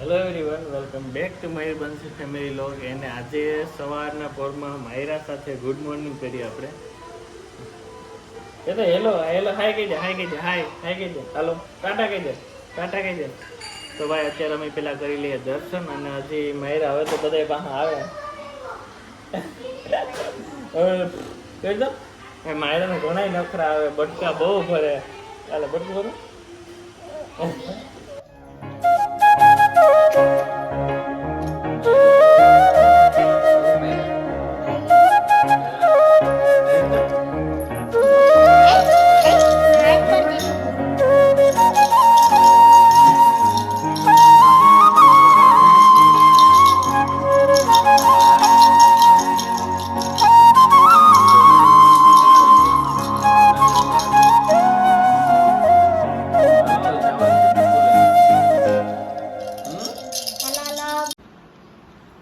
Hello everyone welcome back to Mayur Bansi family vlog એને આજે સવારના પોરમાં માયરા સાથે ગુડ મોર્નિંગ કરી આપણે. એ તો હેલો હેલો હાય કહી દે હાય કહી દે હાય હાય કહી દે હાલો, ટાટા કહી દે ટાટા કહી તો ભાઈ, અત્યારે અમે પેલા કરી લઈએ દર્શન અને હજી માયરા હવે તો બધા પાસે આવે. હવે કહી એ માયરાને ઘણા નખરા આવે, બટકા બહુ ભરે. ચાલે બટકું ભરો.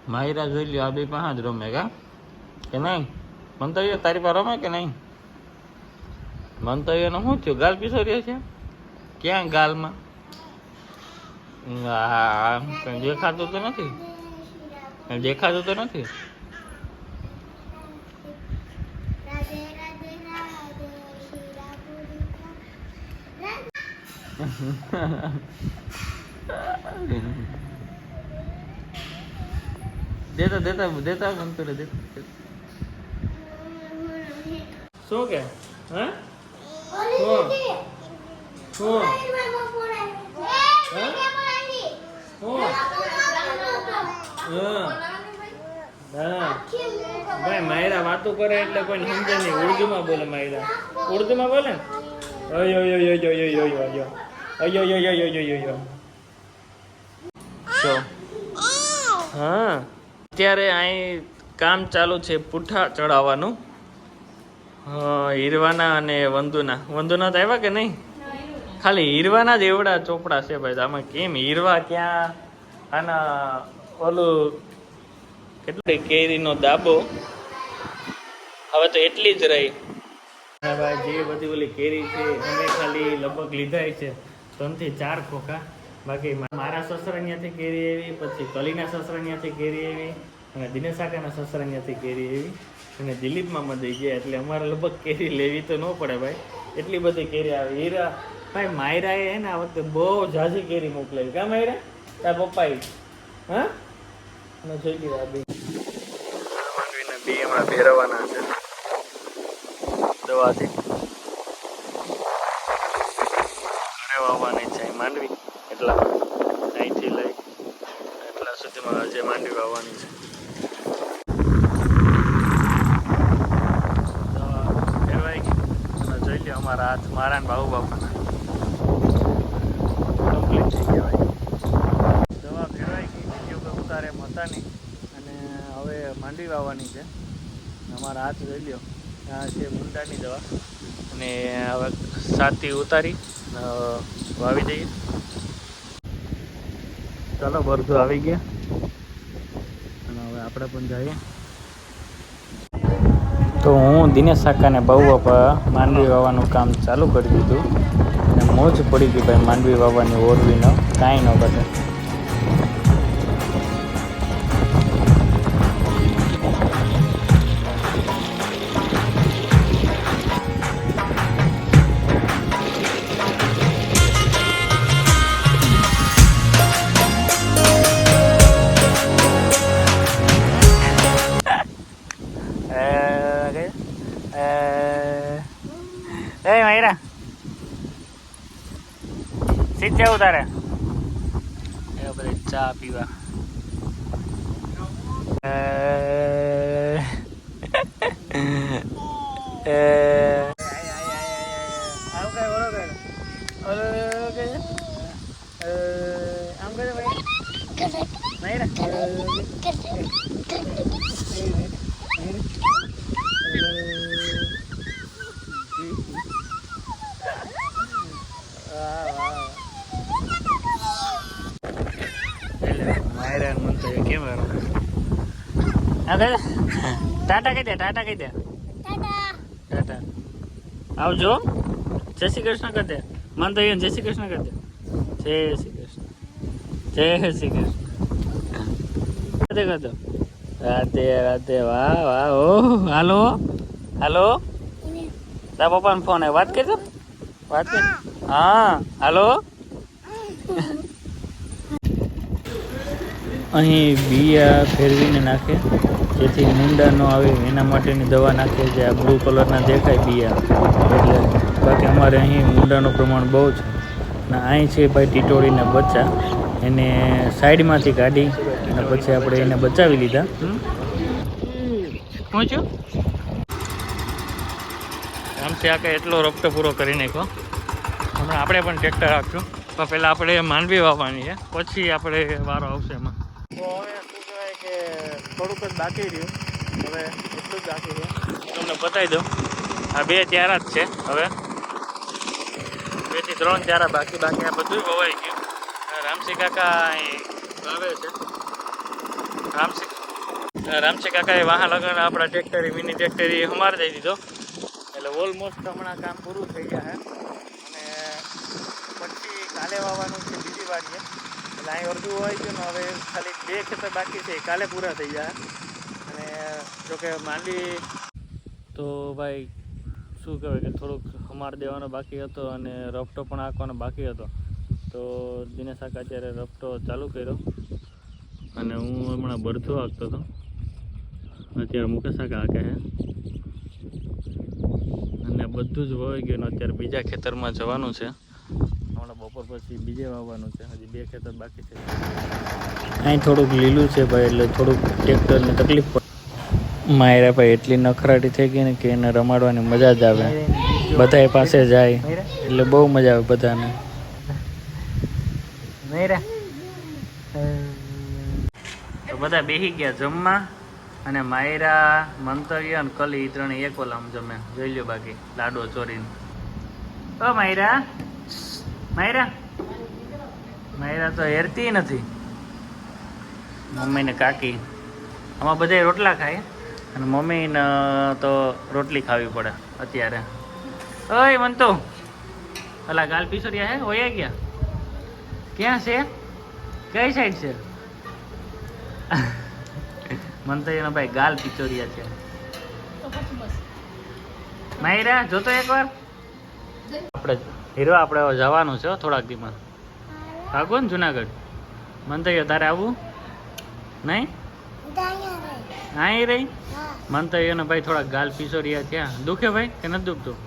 માયરા જોઈ લ્યો, આ બે પાસે જ રમે કા? કે નહીં? મંતવ્ય તારી પાસે રમે કે નહીં? મંતવ્યનો શું થયું? ગાલ પીસો રહ્યો છે? ક્યાં ગાલમાં? હા કંઈ દેખાતું તો નથી? કંઈ દેખાતું તો નથી? રાધે દેતા દેતા દેતા મંતુરે દેતા શું કે હા હા હા ભાઈ માયરા વાતો કરે એટલે કોઈ સમજે નહીં ઉર્દુમાં બોલે માયરા ઉર્દુમાં બોલે ને અયો યો યો યો યો યો યો યો અયો યો યો યો યો યો યો હા અત્યારે અહીં કામ ચાલુ છે પૂઠા ચડાવવાનું. હીરવાના અને વંદુના. વંદુના તો આવ્યા કે નહીં? ખાલી હીરવાના જ એવડા ચોપડા છે ભાઈ. આમાં કેમ? હીરવા ક્યાં? આના ઓલું કેટલી કેરીનો દાબો? હવે તો એટલી જ રહી. ભાઈ, જે બધી ઓલી કેરી છે અમે ખાલી લગભગ લીધા છે. ત્રણથી ચાર ખોખા. બાકી મારા સસરા ત્યાંથી કેરી આવી, પછી કલીના સસરા ત્યાંથી કેરી આવી. અને દિનેશ કાકાના સસરા ત્યાંથી કેરી આવી અને દિલીપ મામા દઈ ગયા એટલે અમારે લગભગ કેરી લેવી તો ન પડે ભાઈ. એટલી બધી કેરી આવે. હીરા, ભાઈ માયરાએ હે ને આ વખતે બહુ ઝાઝી કેરી મોકલેલી કા માયરા? તાર પપ્પાએ. હા? અને જોઈ લીધા બે. બી હમણાં ભેરવવાના છે. દવાથી. ઘરે છે માંડવી. એટલા અહીંથી લઈ. એટલા સુધીમાં આજે માંડવી વાવવાની છે દવા ભેરવાઈ ગઈ અને જોઈ લ્યો અમારા હાથ મારા ને બાપાના કમ્પ્લીટ થઈ ગયા દવા ભેરવાઈ ગઈ, બીજી વખત ઉતારે હતા નહીં અને હવે માંડવી વાવવાની છે. અમારા હાથ જોઈ લ્યો. આ છે મુંડાની દવા. અને હવે સાતથી ઉતારી વાવી દઈએ. ચાલો, બરધું આવી ગયા. અને હવે આપણે પણ જઈએ. તો હું દિનેશ કાકાને બહુ માંડવી વાવવાનું કામ ચાલુ કરી દીધું. અને મોજ પડી ગઈ ભાઈ માંડવી વાવવાની ઓરવી ન કાંઈ ન ઘટે Dai Maira. સીટ જવું તારે આપણે ચા પીવા એ ટાટા કહી દે, ટાટા કહી દે. ટાટા. આવજો. જય શ્રી કૃષ્ણ કરી દે. મન તો જય શ્રી કૃષ્ણ કરી દે. જય શ્રી કૃષ્ણ. જય શ્રી કૃષ્ણ. રાધે રાધે રાધે રાધે, વાહ વાહ ઓ હાલો હાલો. તારા પપ્પાનો ફોન આવ્યો. વાત કરજો. વાત કર. હા, હાલો. અહીં બિયા ફેરવીને નાખે. જેથી મુંડા ન આવે, એના માટેની દવા નાખીએ છે આ બ્લુ કલરના દેખાય બિયા. એટલે બાકી અમારે અહીં મુંડાનું પ્રમાણ બહુ છે. ને અહીં છે ભાઈ ટીટોળીના બચ્ચા. એને સાઈડમાંથી કાઢી અને પછી આપણે એને બચાવી લીધા. પહોંચ્યો આમ છે આ કંઈ એટલો રપટો પૂરો કરી નાખ્યો. હમણાં આપણે પણ ટ્રેક્ટર રાખશું પણ પહેલાં આપણે માંડવી વાવવાની છે. પછી આપણે વારો આવશે એમાં તો હવે શું કહેવાય કે થોડુંક જ બાકી રહ્યું. હવે એટલું જ બાકી રહ્યું. તમને બતાવી દઉં. આ બે ચારા જ છે. હવે બેથી ત્રણ ચારા બાકી બાકી આ બધું વવાઈ ગયું. આ રામસિંહ કાકા અહીં આવે છે. રામસિંહ આ રામસિંહ કાકાએ વાહન લગન આપણા ટ્રેક્ટરી, મિની ટ્રેક્ટરી હમાર દઈ દીધો. એટલે ઓલમોસ્ટ હમણાં કામ પૂરું થઈ ગયા છે. અને પછી કાલે વાવવાનું છે બીજી વાર એટલે અહીં અડધું હોય છે હવે ખાલી બે ખેતર બાકી છે, કાલે પૂરા થઈ જાય. અને જોકે માંડવી તો ભાઈ, શું કહેવાય કે થોડુંક હમાર દેવાનો બાકી હતો અને રફટો પણ આંકવાનો બાકી હતો. તો દિનેશ કાકા અત્યારે રફટો ચાલુ કર્યો. અને હું હમણાં બરથો આંકતો હતો. અત્યારે મુકેશ કાકા હાંકે છે. અને બધું જ વહી ગયું અત્યારે બીજા ખેતરમાં જવાનું છે. હમણાં બપોર પછી બીજે વાવવાનું છે. હજી બે ખેતર બાકી છે. અહીં થોડુંક લીલું છે ભાઈ એટલે થોડુંક ટ્રેક્ટરને તકલીફ પડે માયરા ભાઈ એટલી નખરાટી થઈ ગઈ ને કે એને રમાડવાની મજા જ આવે. બધા પાસે જાય એટલે બહુ મજા આવે બધાને. તો બધા બેસી ગયા જમવા અને માયરા મંતવ્ય અને કલી ત્રણે એક ઓલામ જમે. જોઈ લ્યો બાકી લાડો ચોરીને. ઓ માયરા. માયરા? માયરા તો હેરતી નથી. મમ્મી ને કાકી. આમાં બધા રોટલા ખાય, અને મમ્મીને તો રોટલી ખાવી પડે અત્યારે. ઓય, મંતુ. અલા, ગાલ પીસોરિયા હે? ઓયા ગયા? ક્યાં છે? કઈ સાઈડ છે? મંતવ્યનો ભાઈ ગાલ પિચોરિયા છે. માયરા, જોતો એકવાર? આપણે હીરો આપણે જવાનું છે થોડાક દીમાં ભાગો ને જુનાગઢ. મંતવ્ય તારે આવવું. નહીં? અહીં રહી? મંતવ્યનો ભાઈ થોડાક ગાલ પીસો રહ્યા ત્યાં દુખે ભાઈ કે નથી દુખતું?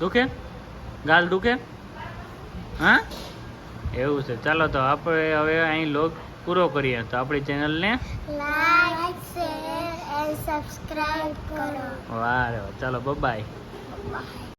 દુખે? ગાલ દુખે? હા? એવું છે. ચાલો તો આપણે હવે અહીં લોગ પૂરો કરીએ. તો આપણી ચેનલને લાઈક શેર એન્ડ સબસ્ક્રાઇબ કરો. વાહ ચાલો બાય